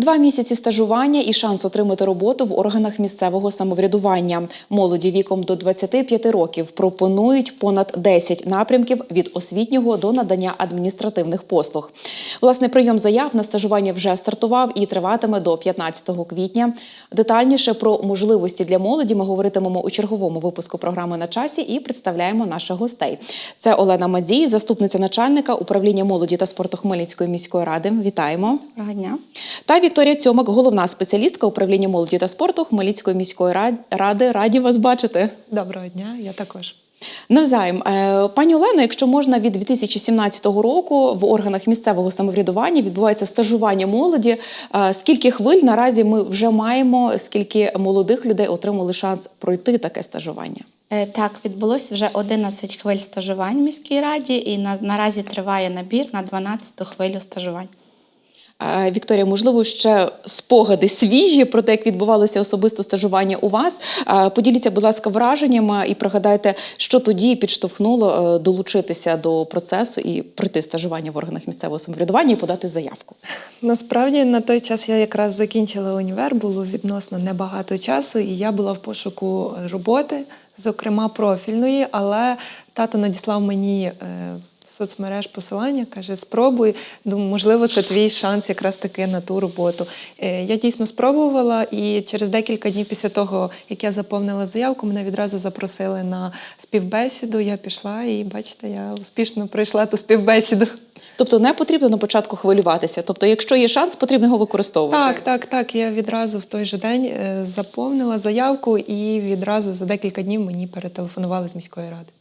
Два місяці стажування і шанс отримати роботу в органах місцевого самоврядування. Молоді віком до 25 років пропонують понад 10 напрямків від освітнього до надання адміністративних послуг. Власне, прийом заяв на стажування вже стартував і триватиме до 15 квітня. Детальніше про можливості для молоді ми говоритимемо у черговому випуску програми на часі і представляємо наших гостей. Це Олена Мадзій, заступниця начальника управління молоді та спорту Хмельницької міської ради. Вітаємо. Доброго дня. Та Вікторія Цьомак, головна спеціалістка управління молоді та спорту Хмельницької міської рад- ради. Раді вас бачити. Доброго дня, я також. Навзаєм, Е, пані Олено, якщо можна, від 2017 року в органах місцевого самоврядування відбувається стажування молоді. Е, Скільки хвиль наразі ми вже маємо, скільки молодих людей отримали шанс пройти таке стажування? Е, Так, відбулося вже 11 хвиль стажувань в міській раді, і на, наразі триває набір на 12 хвилю стажувань. Е, Вікторія, можливо, ще спогади свіжі про те, як відбувалося особисто стажування у вас. Е, Поділіться, будь ласка, враженнями і пригадайте, що тоді підштовхнуло е, долучитися до процесу і пройти стажування в органах місцевого самоврядування і подати заявку. Насправді на той час я якраз закінчила універ, було відносно небагато часу, і я була в пошуку роботи, зокрема профільної, але тато надіслав мені. Соцмереж посилання каже: спробуй. Думаю, можливо, це твій шанс якраз таки на ту роботу. Е, Я дійсно спробувала, і через декілька днів після того, як я заповнила заявку, мене відразу запросили на співбесіду. Я пішла, і бачите, я успішно пройшла ту співбесіду. Тобто не потрібно на початку хвилюватися. Тобто, якщо є шанс, потрібно його використовувати. Так, так, так. Я відразу в той же день е, заповнила заявку, і відразу за декілька днів мені перетелефонували з міської ради.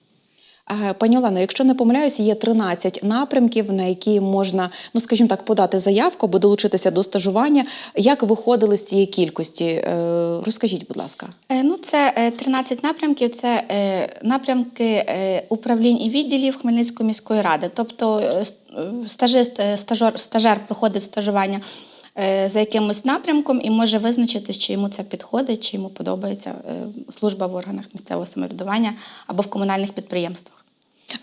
Е, Пані Олено, якщо не помиляюсь, є 13 напрямків, на які можна, ну скажімо так, подати заявку або долучитися до стажування. Як виходили з цієї кількості? Е, Розкажіть, будь ласка. Е, Ну, це е, 13 напрямків, це напрямки управлінь і відділів Хмельницької міської ради. Тобто стажист, стажер, стажер проходить стажування за якимось напрямком і може визначитись, чи йому це підходить, чи йому подобається служба в органах місцевого самоврядування або в комунальних підприємствах.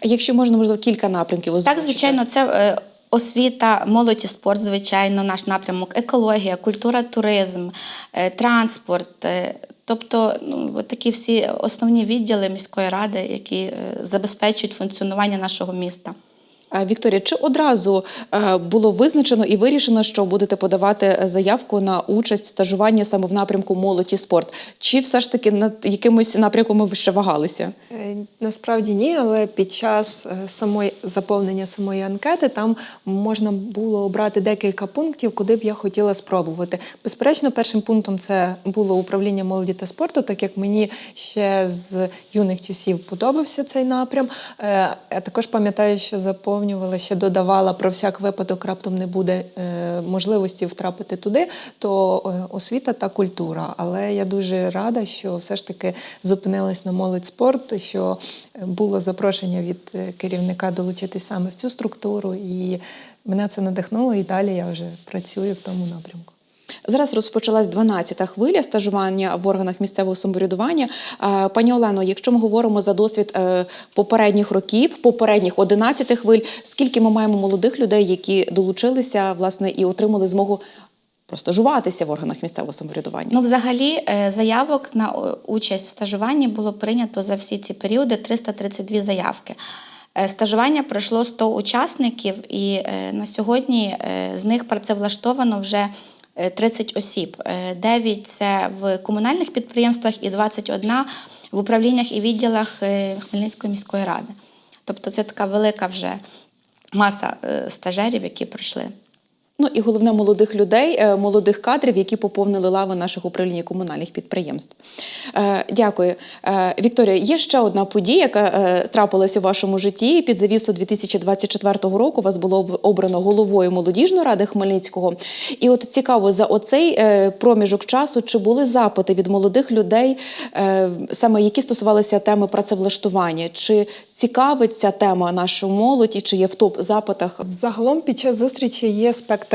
Якщо можна, можливо, кілька напрямків Так, звичайно, це е, освіта, молодь і спорт, звичайно, наш напрямок, екологія, культура, туризм, е, транспорт. е, Тобто, ну, такі всі основні відділи міської ради, які забезпечують функціонування нашого міста. Е, Вікторія, чи одразу е, було визначено і вирішено, що будете подавати заявку на участь в стажуванні саме в напрямку молодь і спорт? Чи все ж таки над якимось напрямком ви ще вагалися? Е, Насправді ні, але під час е, самої заповнення самої анкети там можна було обрати декілька пунктів, куди б я хотіла спробувати. Безперечно, першим пунктом це було управління молоді та спорту, так як мені ще з юних часів подобався цей напрям. Е, Я також пам'ятаю, що заповнювала, ще додавала про всяк випадок, раптом не буде е, можливості втрапити туди, то е, освіта та культура. Але я дуже рада, що все ж таки зупинилась на молодь спорт, що е, було запрошення від керівника долучитись саме в цю структуру, і мене це надихнуло, і далі я вже працюю в тому напрямку. Зараз розпочалась 12-та хвиля стажування в органах місцевого самоврядування. Пані Олено, якщо ми говоримо за досвід е, попередніх років, попередніх 11 хвиль, скільки ми маємо молодих людей, які долучилися власне і отримали змогу простажуватися в органах місцевого самоврядування? Ну, взагалі, е, заявок на е, участь в стажуванні було прийнято за всі ці періоди 332 заявки. Стажування пройшло 100 учасників, і на сьогодні з них працевлаштовано вже 30 осіб. 9 – це в комунальних підприємствах і 21 в управліннях і відділах е, Хмельницької міської ради. Тобто це така велика вже маса е, стажерів, які пройшли. Ну і головне молодих людей, е, молодих кадрів, які поповнили лави наших управління комунальних підприємств. Е, Дякую, Е, Вікторія. Є ще одна подія, яка трапилася у вашому житті. Під завісу 2024 року вас було об- обрано головою молодіжної ради Хмельницького. І от цікаво за оцей проміжок часу, чи були запити від молодих людей, саме які стосувалися теми працевлаштування, чи цікавить ця тема нашу молодь і чи є в топ запитах? Взагалом під час зустрічі є спектр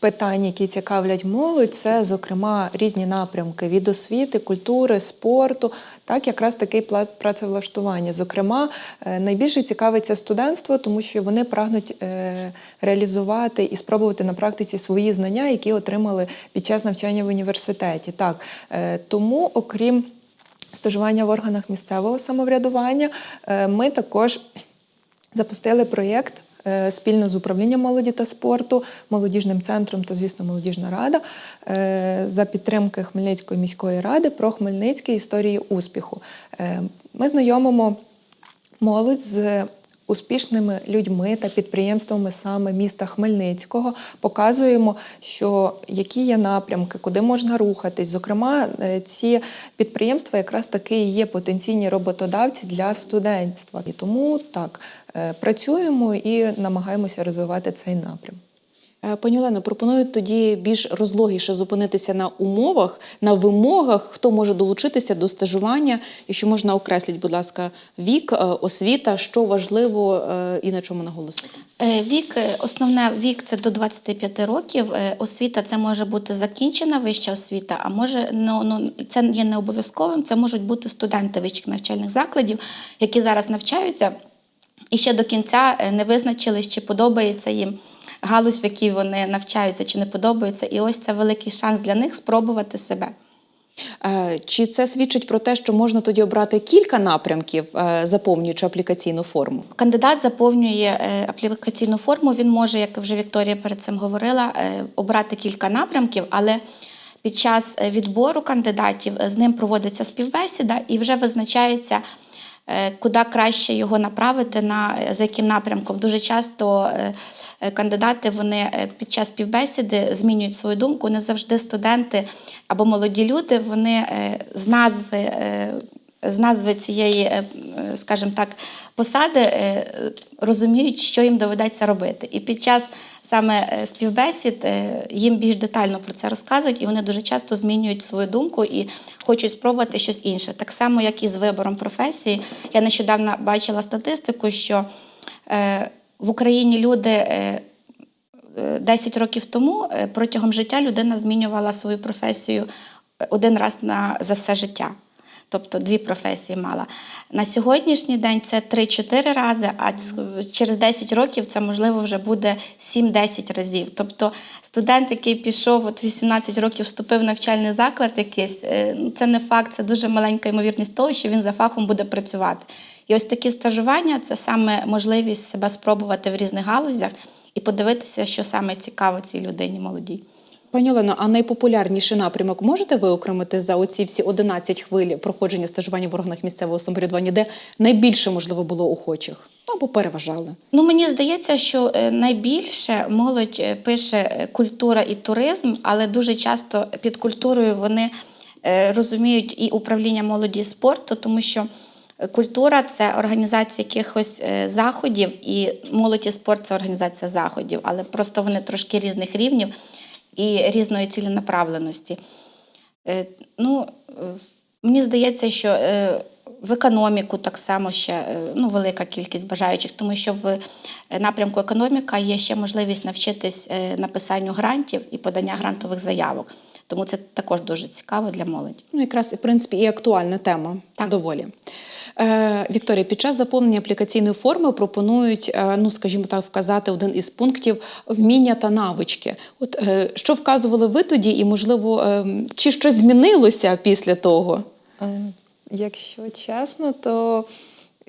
питань, які цікавлять молодь. Це, зокрема, різні напрямки від освіти, культури, спорту, так якраз такий працевлаштування. Зокрема, е, найбільше цікавиться студентство, тому що вони прагнуть е, реалізувати і спробувати на практиці свої знання, які отримали під час навчання в університеті. Так, е, тому, окрім стажування в органах місцевого самоврядування, ми також запустили проєкт спільно з управлінням молоді та спорту, молодіжним центром та, звісно, молодіжна рада е, за підтримки Хмельницької міської ради про Хмельницькі історії успіху. Е, Ми знайомимо молодь з успішними людьми та підприємствами саме міста Хмельницького, показуємо, що які є напрямки, куди можна рухатись. Зокрема, е, ці підприємства якраз таки і є потенційні роботодавці для студентства. І тому так е, працюємо і намагаємося розвивати цей напрям. Е, Пані Олено, пропоную тоді більш розлогіше зупинитися на умовах, на вимогах, хто може долучитися до стажування. Якщо можна окресліть, будь ласка, вік, е, освіта, що важливо і на чому наголосити. Е, Вік, е, основне вік це до 25 років. Е, Освіта це може бути закінчена вища освіта, а може ну, ну, це є не обов'язковим. Це можуть бути студенти вищих навчальних закладів, які зараз навчаються і ще до кінця е, не визначились, чи подобається їм галузь, в якій вони навчаються, чи не подобається. І ось це великий шанс для них спробувати себе. Е, Чи це свідчить про те, що можна тоді обрати кілька напрямків, е, заповнюючи аплікаційну форму? Кандидат заповнює е, аплікаційну форму. Він може, як вже Вікторія перед цим говорила, обрати кілька напрямків, але під час відбору кандидатів з ним проводиться співбесіда і вже визначається, куди краще його направити, на е, за яким напрямком. Дуже часто е, е, кандидати вони е, під час співбесіди змінюють свою думку. Не завжди студенти або молоді люди вони е, з назви. е, З назви цієї, е, е, скажімо так, посади е, розуміють, що їм доведеться робити. І під час саме е, співбесід е, їм більш детально про це розказують, і вони дуже часто змінюють свою думку і хочуть спробувати щось інше. Так само, як і з вибором професії. Я нещодавно бачила статистику, що е, в Україні люди. е, е, 10 років тому протягом життя людина змінювала свою професію один раз на, за все життя. Тобто дві професії мала. На сьогоднішній день це 3-4 рази, а через 10 років це можливо вже буде 7-10 разів. Тобто студент, який пішов от 18 років, вступив в навчальний заклад якийсь, е, це не факт, це дуже маленька ймовірність того, що він за фахом буде працювати. І ось такі стажування це саме можливість себе спробувати в різних галузях і подивитися, що саме цікаво цій людині молодій. Пані Олено, а найпопулярніший напрямок можете виокремити за оці всі 11 хвиль проходження стажування в органах місцевого самоврядування, де найбільше можливо було охочих Ну, або переважали? Ну, мені здається, що е, найбільше молодь е, пише е, культура і туризм, але дуже часто під культурою вони розуміють і управління молоді і спорту, тому що культура це організація якихось заходів, і молодь і спорт це організація заходів, але просто вони трошки різних рівнів і різної ціленаправленості. Е, Ну, е, мені здається, що е, в економіку так само ще е, ну, велика кількість бажаючих, тому що в е, напрямку економіка є ще можливість навчитись е, написанню грантів і подання грантових заявок. Тому це також дуже цікаво для молоді. Ну, якраз, в принципі, і актуальна тема Так. доволі. Е, Вікторія, під час заповнення аплікаційної форми пропонують, е, ну скажімо так, вказати один із пунктів вміння та навички. От е, що вказували ви тоді, і можливо, е, чи щось змінилося після того? Е, Якщо чесно, то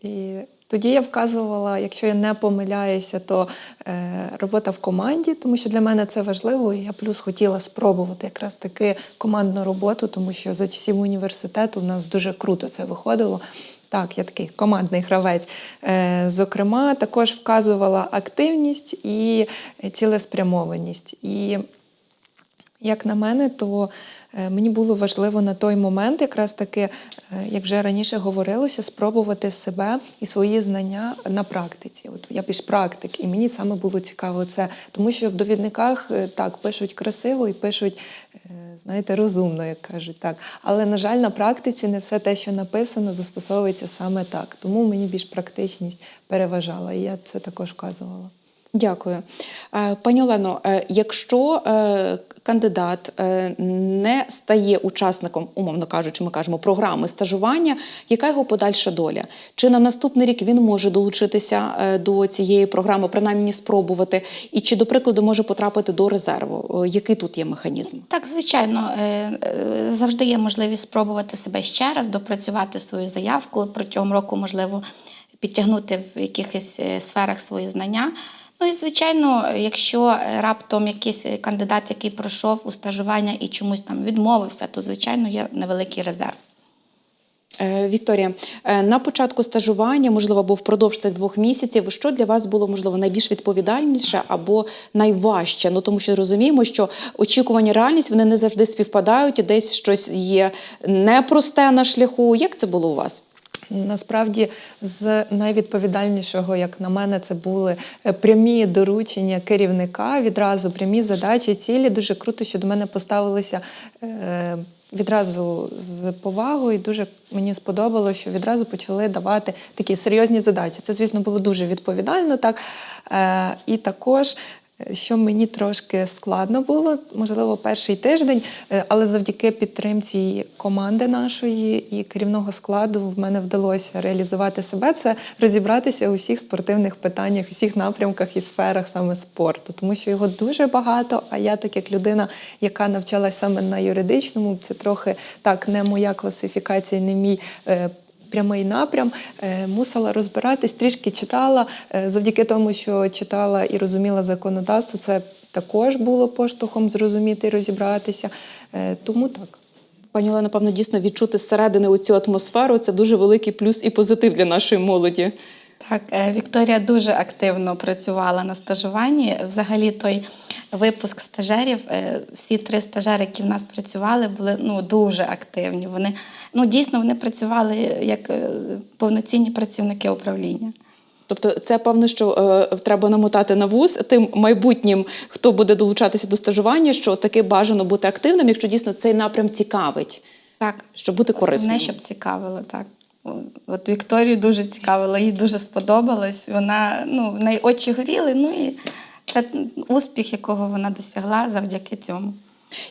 і тоді я вказувала, якщо я не помиляюся, то е, робота в команді, тому що для мене це важливо. І я плюс хотіла спробувати якраз таки командну роботу, тому що за часів університету в нас дуже круто це виходило. Так, я такий командний гравець. Е, зокрема, також вказувала активність і цілеспрямованість. І Як на мене, то е, мені було важливо на той момент, якраз таки, е, як вже раніше говорилося, спробувати себе і свої знання на практиці. От я більш практик, і мені саме було цікаво це, тому що в довідниках е, так пишуть красиво і пишуть, знаєте, розумно, як кажуть, так. Але на жаль, на практиці не все те, що написано, застосовується саме так. Тому мені більш практичність переважала, і я це також вказувала. Дякую. Пані Олено, якщо кандидат е, не стає учасником, умовно кажучи, ми кажемо, програми стажування, яка його подальша доля? Чи на наступний рік він може долучитися е, до цієї програми, принаймні спробувати, і чи, до прикладу, може потрапити до резерву? Е, Який тут є механізм? Так, звичайно, завжди є можливість спробувати себе ще раз, допрацювати свою заявку протягом року, можливо, підтягнути в якихось сферах свої знання. Ну і звичайно, якщо раптом якийсь кандидат, який пройшов у стажування і чомусь там відмовився, то звичайно є невеликий резерв. Е, Вікторія, е, на початку стажування, можливо, або впродовж цих двох місяців, що для вас було можливо найбільш відповідальніше або найважче? Ну тому що розуміємо, що очікування, реальність вони не завжди співпадають, і десь щось є непросте на шляху. Як це було у вас? Насправді, з найвідповідальнішого, як на мене, це були е, прямі доручення керівника, відразу прямі задачі, цілі. Дуже круто, що до мене поставилися е, відразу з повагою. І дуже мені сподобалося, що відразу почали давати такі серйозні задачі. Це, звісно, було дуже відповідально, так. Е, і також. Е, Що мені трошки складно було, можливо, перший тиждень, е, але завдяки підтримці команди нашої і керівного складу в мене вдалося реалізувати себе. Це розібратися у всіх спортивних питаннях, всіх напрямках і сферах саме спорту, тому що його дуже багато. А я, так як людина, яка навчалася саме на юридичному, це трохи так не моя класифікація, не мій. Прямий напрям е, мусила розбиратись, трішки читала. Е, Завдяки тому, що читала і розуміла законодавство, це також було поштовхом зрозуміти і розібратися. Е, Тому так. Пані Олена, напевно, дійсно відчути зсередини оцю атмосферу це дуже великий плюс і позитив для нашої молоді. Так, е, Вікторія дуже активно працювала на стажуванні. Взагалі, той випуск стажерів, е, всі три стажери, які в нас працювали, були ну, дуже активні. Вони ну, дійсно вони працювали як е, повноцінні працівники управління. Тобто, це певно, що е, треба намотати на вуз тим майбутнім, хто буде долучатися до стажування, що таки бажано бути активним, якщо дійсно цей напрям цікавить, Так, щоб бути корисним. не щоб цікавило, так. От Вікторію дуже цікавило, їй дуже сподобалось. Вона ну, в неї очі горіли. Ну і це успіх, якого вона досягла завдяки цьому.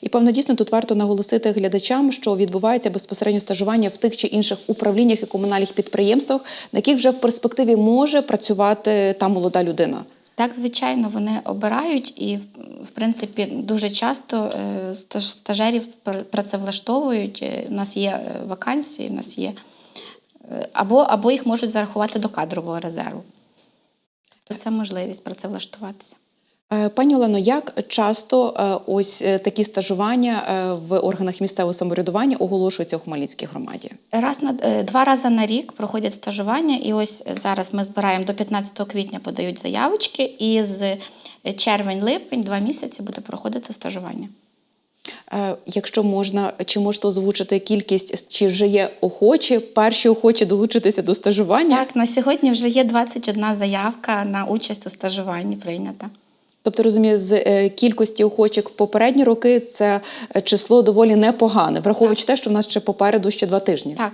І певно, дійсно тут варто наголосити глядачам, що відбувається безпосередньо стажування в тих чи інших управліннях і комунальних підприємствах, на яких вже в перспективі може працювати та молода людина. Так, звичайно, вони обирають і, в принципі, дуже часто е, стаж- стажерів пр- працевлаштовують. Е, У нас є е, вакансії, у нас є е, або, або їх можуть зарахувати до кадрового резерву. То це можливість працевлаштуватися. Е, Пані Олено, як часто е, ось е, такі стажування в органах місцевого самоврядування оголошуються у Хмельницькій громаді? Раз на два рази на рік проходять стажування, і ось зараз ми збираємо до 15 квітня подають заявочки, і з червень-липень, два місяці буде проходити стажування. Е, Якщо можна, чи можете озвучити кількість, чи вже є охочі, перші охочі долучитися до стажування? Так, на сьогодні вже є 21 заявка на участь у стажуванні прийнята. Тобто розумію, з е, кількості охочих в попередні роки це е, число доволі непогане, враховуючи те, що в нас ще попереду ще два тижні. Так.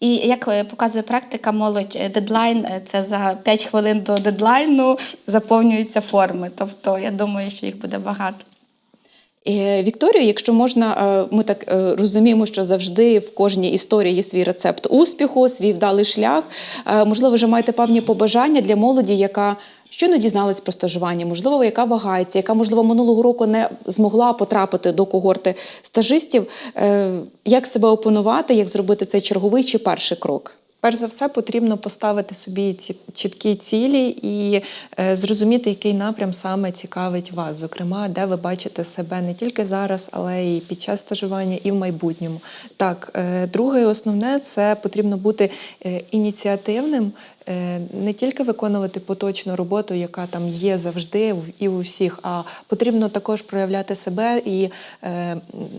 І як показує практика, молодь дедлайн це за 5 хвилин до дедлайну заповнюються форми. Тобто я думаю, що їх буде багато. Е, Вікторію, якщо можна, е, ми так е, розуміємо, що завжди в кожній історії є свій рецепт успіху, свій вдалий шлях. Можливо, вже маєте певні побажання для молоді, яка щойно дізналась про стажування, можливо, яка вагається, яка, можливо, минулого року не змогла потрапити до когорти стажистів. Як себе опанувати, як зробити цей черговий чи перший крок? Перш за все, потрібно поставити собі ці чіткі цілі і е, зрозуміти, який напрям саме цікавить вас, зокрема, де ви бачите себе не тільки зараз, але і під час стажування, і в майбутньому. Так, е, друге і основне це потрібно бути е, ініціативним, е, не тільки виконувати поточну роботу, яка там є завжди і у всіх, а потрібно також проявляти себе і е,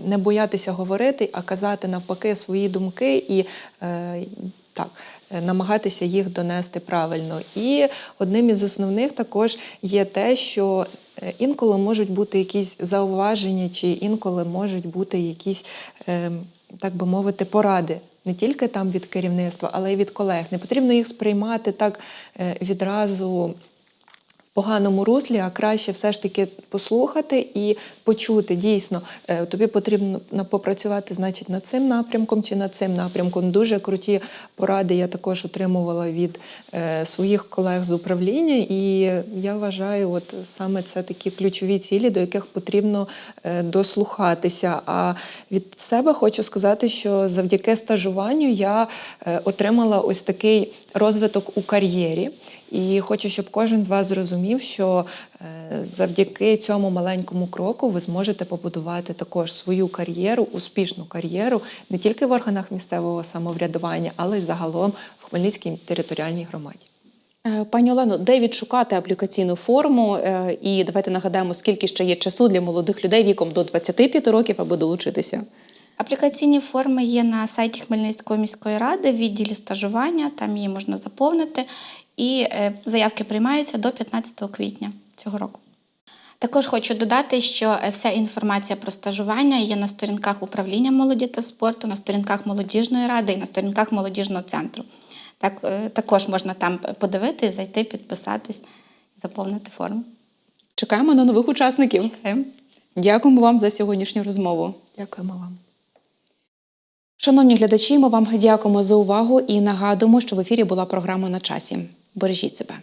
не боятися говорити, а казати навпаки свої думки і е, так. е, Намагатися їх донести правильно. І одним із основних також є те, що е, інколи можуть бути якісь зауваження, чи інколи можуть бути якісь, е, так би мовити, поради. Не тільки там від керівництва, але й від колег. Не потрібно їх сприймати так е, відразу поганому руслі, а краще все ж таки послухати і почути дійсно, е, тобі потрібно попрацювати, значить, над цим напрямком чи над цим напрямком. Дуже круті поради я також отримувала від е, своїх колег з управління, і я вважаю, от саме це такі ключові цілі, до яких потрібно е, дослухатися. А від себе хочу сказати, що завдяки стажуванню я отримала ось такий розвиток у кар'єрі. І хочу, щоб кожен з вас зрозумів, що е, завдяки цьому маленькому кроку ви зможете побудувати також свою кар'єру, успішну кар'єру не тільки в органах місцевого самоврядування, але й загалом в Хмельницькій територіальній громаді. Е, Пані Олено, де відшукати аплікаційну форму? Е, І давайте нагадаємо, скільки ще є часу для молодих людей віком до 25 років, аби долучитися. Аплікаційні форми є на сайті Хмельницької міської ради, в відділі стажування, там її можна заповнити. І е, заявки приймаються до 15 квітня цього року. Також хочу додати, що е, вся інформація про стажування є на сторінках управління молоді та спорту, на сторінках молодіжної ради і на сторінках молодіжного центру. Так, е, також можна там подивитись, зайти, підписатись, заповнити форму. Чекаємо на нових учасників. Чекаємо. Дякуємо вам за сьогоднішню розмову. Дякуємо вам. Шановні глядачі, ми вам дякуємо за увагу і нагадуємо, що в ефірі була програма на часі. Бережіть себе.